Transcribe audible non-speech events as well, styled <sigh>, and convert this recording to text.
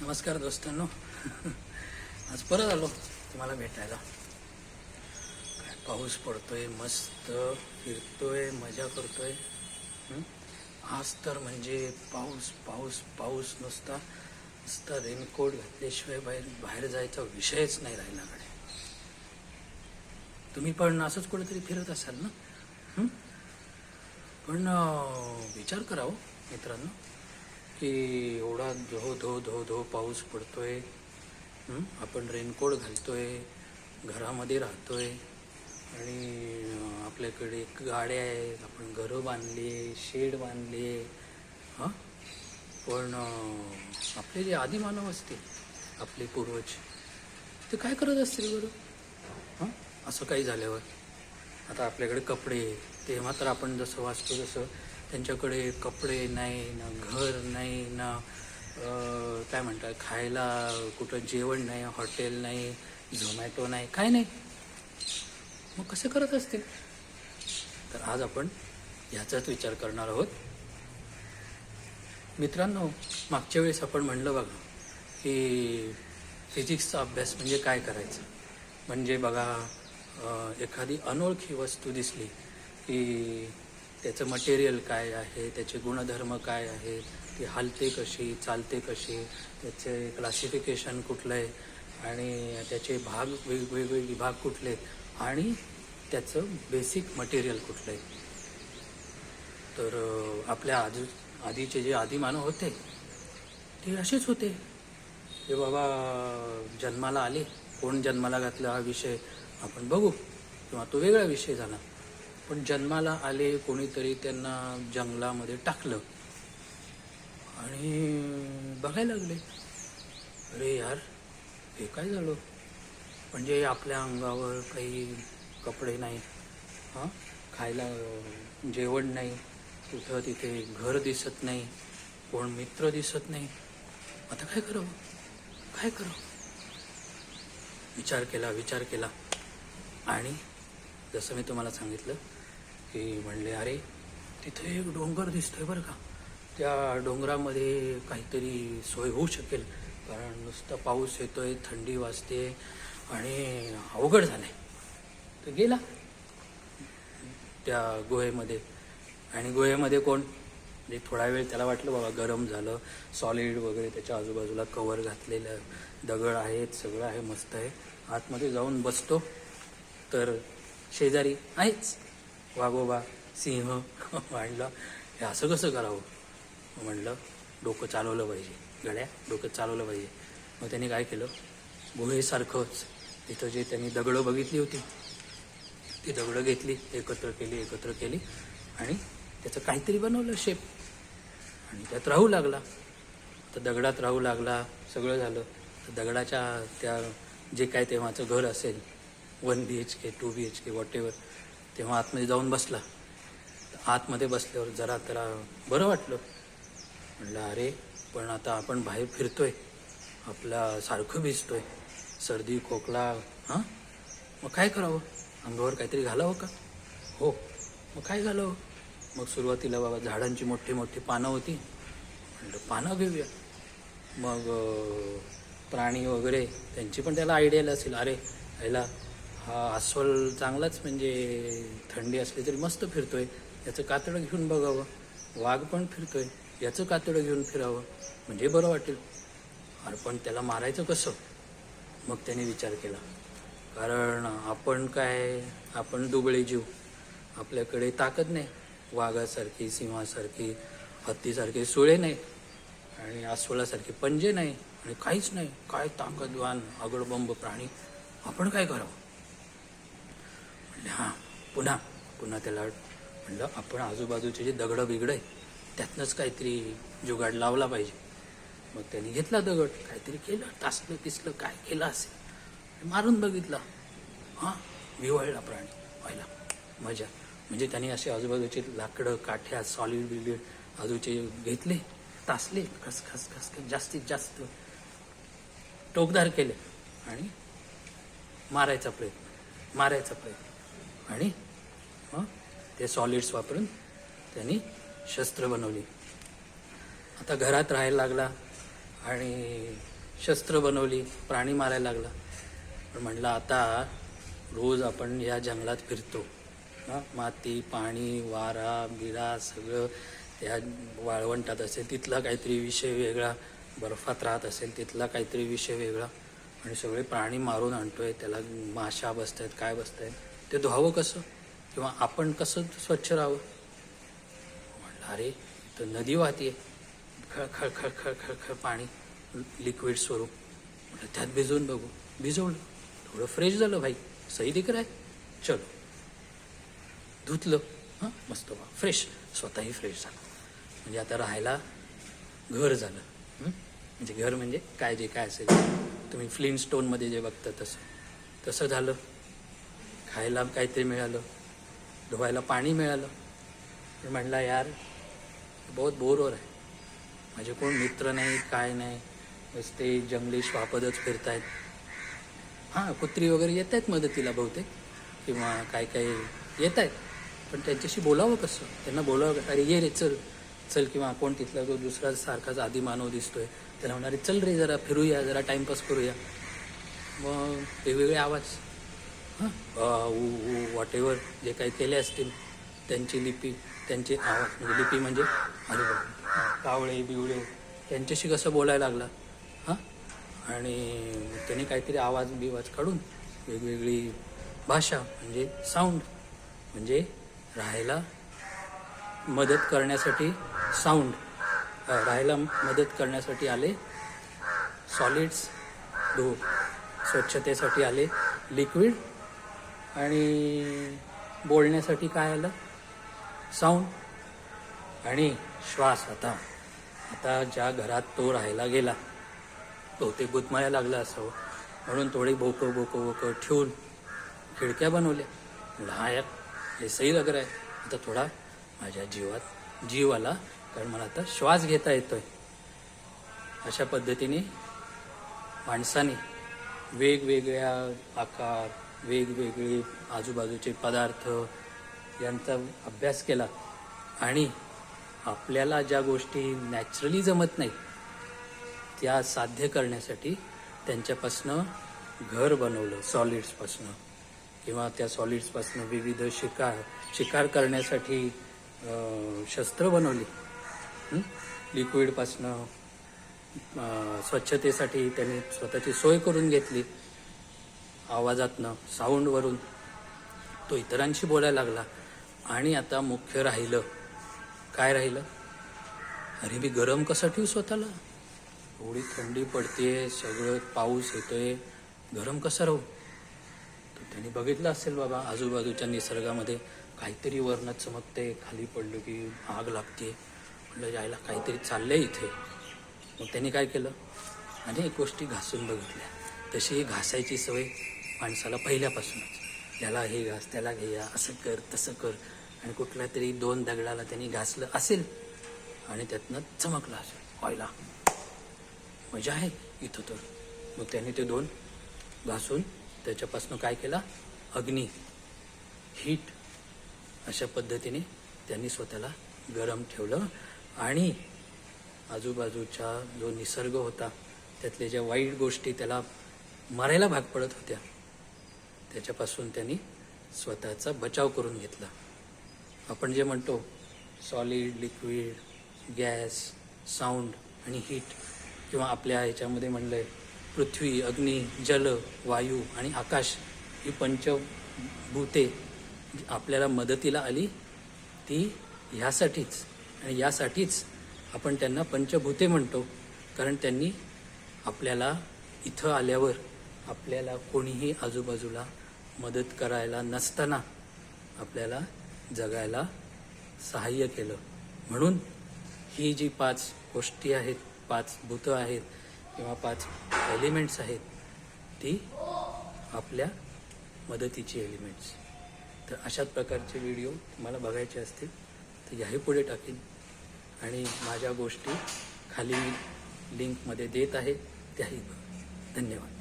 नमस्कार दोस्तांनो. आज परत आलो तुम्हाला भेटायला. काय पाऊस पडतोय मस्त फिरतोय मजा करतोय. आज तर म्हणजे पाऊस पाऊस पाऊस नुसता नुसता रेनकोट घातल्याशिवाय बाहेर बाहेर जायचा विषयच नाही राहिलाकडे तुम्ही पण असंच कुठेतरी फिरत असाल ना? पण विचार करा हो, मित्रांनो. की एवढा धो धो धो धो पाऊस पडतोय. आपण रेनकोट घालतोय. घरामध्ये राहतोय. आणि आपल्याकडे गाड्या आहेत. आपण घरं बांधली शेड बांधले हां? पण आपले जे आदिमानव असतील आपले पूर्वज ते काय करत असतील बरं? हां? असं काही झाल्यावर? आता आपल्याकडे कपडे ते मात्र आपण जसं वाचतो तसं त्यांच्याकडे कपडे नाही ना घर नाही ना काय म्हणतात खायला कुठं जेवण नाही हॉटेल नाही झोमॅटो नाही काय नाही. मग कसं करत असतील तर आज आपण ह्याचाच विचार करणार आहोत. मित्रांनो मागच्या वेळेस आपण म्हणलं बघा की फिजिक्सचा अभ्यास म्हणजे काय करायचं? म्हणजे बघा एखादी अनोळखी वस्तू दिसली की त्याचं मटेरियल काय आहे? त्याचे गुणधर्म काय आहे? ती हलते कशी? चालते कशी? त्याचे क्लासिफिकेशन कुठलं आहे आणि त्याचे भाग वेगवेगळे विभाग कुठले? आणि त्याचं बेसिक मटेरियल कुठलं आहे तर आपल्या आजू आधीचे जे आदिमानव होते ते असेच होते. हे बाबा जन्माला आले. कोण जन्माला घातला हा विषय? आपण बघू. किंवा तो वेगळा विषय झाला. पण जन्माला आले कोणीतरी त्यांना जंगलामध्ये टाकलं. आणि बघायला लागले अरे यार हे काय झालं? म्हणजे आपल्या अंगावर काही कपडे नाही हां? खायला जेवण नाही कुठं तिथे घर दिसत नाही कोण मित्र दिसत नाही. आता काय करावं? काय करावं? विचार केला विचार केला. आणि जसं मी तुम्हाला सांगितलं की म्हणले अरे तिथे एक डोंगर दिसतोय बरं का. त्या डोंगरामध्ये काहीतरी सोय होऊ शकेल. कारण नुसता पाऊस येतोय थंडी वाजते आणि अवघड झालंय. तर गेला त्या गुहेमध्ये. आणि गुहेमध्ये कोण? म्हणजे थोडा वेळ त्याला वाटलं बाबा गरम झालं सॉलिड वगैरे त्याच्या आजूबाजूला कवर घातलेलं दगड आहेत सगळं आहे मस्त आहे. आतमध्ये जाऊन बसतो तर शेजारी आहेच वाघोबा सिंह <laughs> म्हणलं हे असं कसं करावं? म्हणलं डोकं चालवलं पाहिजे. गड्या डोकं चालवलं पाहिजे. मग त्यांनी काय केलं? गुहेसारखंच तिथं जे त्यांनी दगडं बघितली होती ती दगडं घेतली एकत्र केली एकत्र केली आणि त्याचं काहीतरी बनवलं शेप आणि त्यात राहू लागला. तर दगडात राहू लागला सगळं झालं. तर दगडाच्या त्या जे काय तेव्हाचं घर असेल one B H K two B H K whatever तेव्हा आतमध्ये जाऊन बसला. आतमध्ये बसल्यावर जरा त्याला बरं वाटलं. म्हणलं अरे पण आता आपण बाहेर फिरतोय. आपला सारखं भिजतोय. सर्दी खोकला हां? मग काय करावं? अंगावर काहीतरी घालावं का? हो. मग काय घालावं? मग सुरुवातीला बाबा झाडांची मोठी मोठी पानं होती. म्हटलं पानं घेऊया. मग प्राणी वगैरे त्यांची पण त्याला आयडियाला असेल. अरे ह्याला अस्वल चांगलाच म्हणजे थंडी असली तरी मस्त फिरतोय. याचं कातडं घेऊन बघावं. वाघ पण फिरतोय. याचं कातडं घेऊन फिरावं. म्हणजे बरं वाटेल. अरे पण त्याला मारायचं कसं? मग त्याने विचार केला. कारण आपण काय आपण दुबळे जीव. आपल्याकडे ताकद नाही. वाघासारखी सिंहासारखी हत्तीसारखे सुळे नाही. आणि अस्वलासारखे पंजे नाही. आणि काहीच नाही. काय ताकदवान अगडबंब प्राणी. आपण काय करावं? हां पुन्हा पुन्हा त्याला म्हणलं आपण आजूबाजूचे जे दगडं बिगडं आहे त्यातनंच काहीतरी जुगाड लावला पाहिजे. मग त्यांनी घेतला दगड काहीतरी केलं तासलं तिसलं काय केलं असेल. मारून बघितला. हां विवळला प्राणी व्हायला. मजा. म्हणजे त्यांनी असे आजूबाजूचे लाकडं काठ्या सॉलिड बिलिड आजूचे घेतले तासले खस खस खस खस जास्तीत जास्त टोकदार केले आणि मारायचा प्रयत्न मारायचा प्रयत्न. आणि मग ते सॉलिड्स वापरून त्यांनी शस्त्र बनवली. आता घरात राहायला लागला आणि शस्त्र बनवली प्राणी मारायला लागला. पण म्हटलं आता रोज आपण या जंगलात फिरतो. हां माती पाणी वारा बिरा सगळं त्या वाळवंटात असेल तिथला काहीतरी विषय वेगळा. बर्फात राहत असेल तिथला काहीतरी विषय वेगळा. आणि सगळे प्राणी मारून आणतोय त्याला माशा बसत आहेत काय बसत आहेत ते धुवावं कसं? किंवा आपण कसं स्वच्छ राहावं? म्हटलं अरे तर नदी वाहते. खळ खळ खळ खळ खळ खळ पाणी लिक्विड स्वरूप. म्हटलं त्यात भिजवून बघू. भिजवलं. थोडं फ्रेश झालं भाई सही दिख आहे. चलो. धुतलं. हां मस्त वा फ्रेश स्वतःही फ्रेश झालं. म्हणजे आता राहायला घर झालं. म्हणजे घर म्हणजे काय जे काय असेल. तुम्ही फ्लिन स्टोनमध्ये जे बघता तसं. तसं झालं. खायला काहीतरी मिळालं धुवायला पाणी मिळालं. मी म्हणला यार बहुत बोर हो माझे कोण मित्र नाही काय नाही बस ते जंगली श्वापदच फिरतायत. हां कुत्री वगैरे येत आहेत मदतीला बहुतेक किंवा काय काय येत आहेत पण त्यांच्याशी बोलावं कसं? त्यांना बोलावं का? अरे ये रे चल चल किंवा कोण तिथला जो दुसरा सारखाच आधी मानव दिसतोय त्याला म्हणणार चल रे जरा फिरूया जरा टाईमपास करूया. मग वेगवेगळे आवाज. हां वॉट एव्हर जे काही केले असतील त्यांची लिपी त्यांचे आवाज म्हणजे लिपी म्हणजे कावळे बिवळे त्यांच्याशी कसं बोलायला लागला? हां? आणि त्यांनी काहीतरी आवाज बिवाज काढून वेगवेगळी भाषा म्हणजे साऊंड म्हणजे राहायला मदत करण्यासाठी साऊंड राहायला मदत करण्यासाठी आले सॉलिड्स धूप स्वच्छतेसाठी आले लिक्विड आणि बोलण्यासाठी काय आलं? साऊंड आणि श्वास आता. आता ज्या घरात तो राहायला गेला बहुतेक गुदमाया लागला असावं. म्हणून थोडी भोकं भोकं बोकं ठेवून खिडक्या बनवल्या. म्हणलं हा यार हे सही लग आहे. आता थोडा माझ्या जीवात जीव आला कारण मला आता श्वास घेता येतोय. अशा पद्धतीने माणसाने वेगवेगळ्या आकार वेगवेगळे आजूबाजूचे पदार्थ यांचा अभ्यास केला. आणि आपल्याला ज्या गोष्टी नॅचरली जमत नाही त्या साध्य करण्यासाठी त्यांच्यापासनं घर बनवलं सॉलिड्सपासनं किंवा त्या सॉलिड्सपासनं विविध शिकार शिकार करण्यासाठी शस्त्र बनवली. लिक्विडपासनं स्वच्छतेसाठी त्यांनी स्वतःची सोय करून घेतली. आवाजातनं साऊंडवरून तो इतरांशी बोलायला लागला. आणि आता मुख्य राहिलं. काय राहिलं? अरे मी गरम कसं ठेवू स्वतःला? एवढी थंडी पडते सगळं पाऊस येतोय. गरम कसं राहू? तर त्यांनी बघितलं असेल बाबा आजूबाजूच्या निसर्गामध्ये काहीतरी वर्ण चमकते खाली पडलं की आग लागते. म्हटलं यायला काहीतरी चाललंय इथे. मग त्यांनी काय केलं? अनेक गोष्टी घासून बघितल्या. तशी घासायची सवय माणसाला पहिल्यापासूनच. याला हे घास त्याला घेया असं कर तसं कर. आणि कुठल्या तरी दोन दगडाला त्यांनी घासलं असेल आणि त्यातनं चमकलं असेल. व्हायला मजा आहे इथं तर. मग त्याने ते दोन घासून त्याच्यापासून काय केला? अग्नी. हीट. अशा पद्धतीने त्यांनी स्वतःला गरम ठेवलं आणि आजूबाजूचा जो निसर्ग होता त्यातल्या ज्या वाईट गोष्टी त्याला मारायला भाग पडत होत्या त्याच्यापासून त्यांनी स्वतःचा बचाव करून घेतला. आपण जे म्हणतो सॉलिड लिक्विड गॅस साऊंड आणि हीट किंवा आपल्या ह्याच्यामध्ये म्हणलं आहे पृथ्वी अग्नी जल वायू आणि आकाश ही पंचभूते आपल्याला मदतीला आली. ती ह्यासाठीच आणि यासाठीच आपण त्यांना पंचभूते म्हणतो कारण त्यांनी आपल्याला इथं आल्यावर आपल्याला कोणीही आजूबाजूला मदत करायला नसताना आपल्याला जगायला सहाय्य केलं. म्हणून ही जी पाच गोष्टी आहेत पाच भूतं आहेत किंवा पाच एलिमेंट्स आहेत ती आपल्या मदतीची एलिमेंट्स. तर अशाच प्रकारचे व्हिडिओ तुम्हाला बघायचे असतील तर याही पुढे टाकेन. आणि माझ्या गोष्टी खाली लिंकमध्ये देत आहे त्याही बघा धन्यवाद.